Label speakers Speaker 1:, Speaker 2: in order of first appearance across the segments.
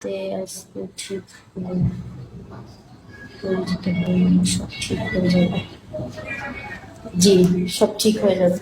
Speaker 1: তে আজকে ঠিক হয়ে পরিচিত সব ঠিক হয়ে যাবে। জি সব ঠিক হয়ে যাবে।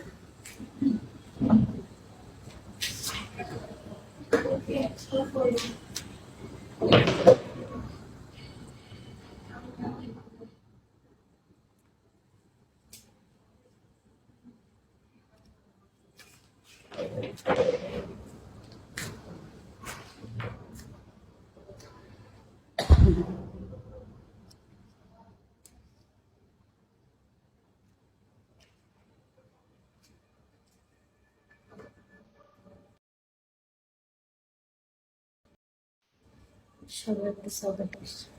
Speaker 1: সবাই একটু সাপোর্ট করছে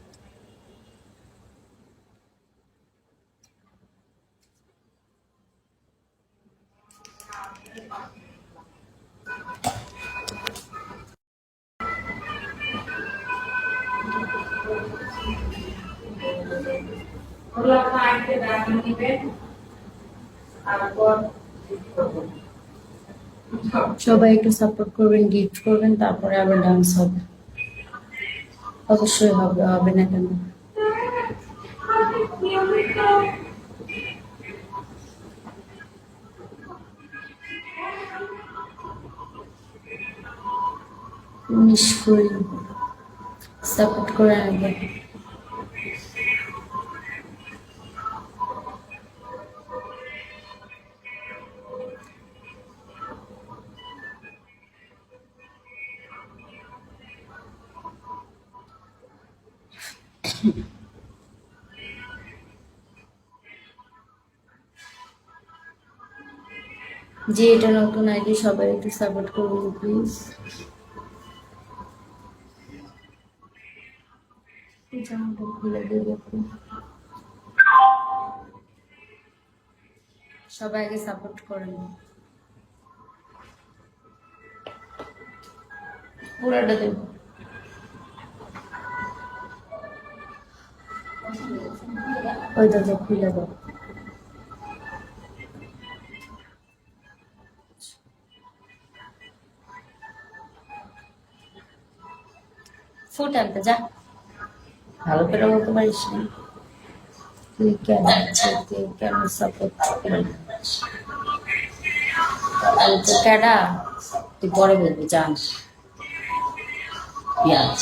Speaker 2: হলো ক্লায়েন্টকে ডাকি নেবেন, তারপর
Speaker 1: সবাই একটু সাপোর্ট করবেন গিফট করবেন, তারপরে আবার ডান্স হবে। অবশ্যই হবে হবে না কেন? মিস করি সাপোর্ট করে একবার যে এটা নতুন আইডি সবাই একটু সাপোর্ট করবেন প্লিজ জামাটা খুলে দেবে একটু। সবাই আগে সাপোর্ট করেন পুরাটা দেব ওই দাদা খুলে দাও। ফুট আনতে যা। ভালো করে বলতে পারিস না। তুই কেন তুই কেন সাপোর্ট আর তো ক্যাডা তুই পরে বলবি জান
Speaker 3: পেঁয়াজ।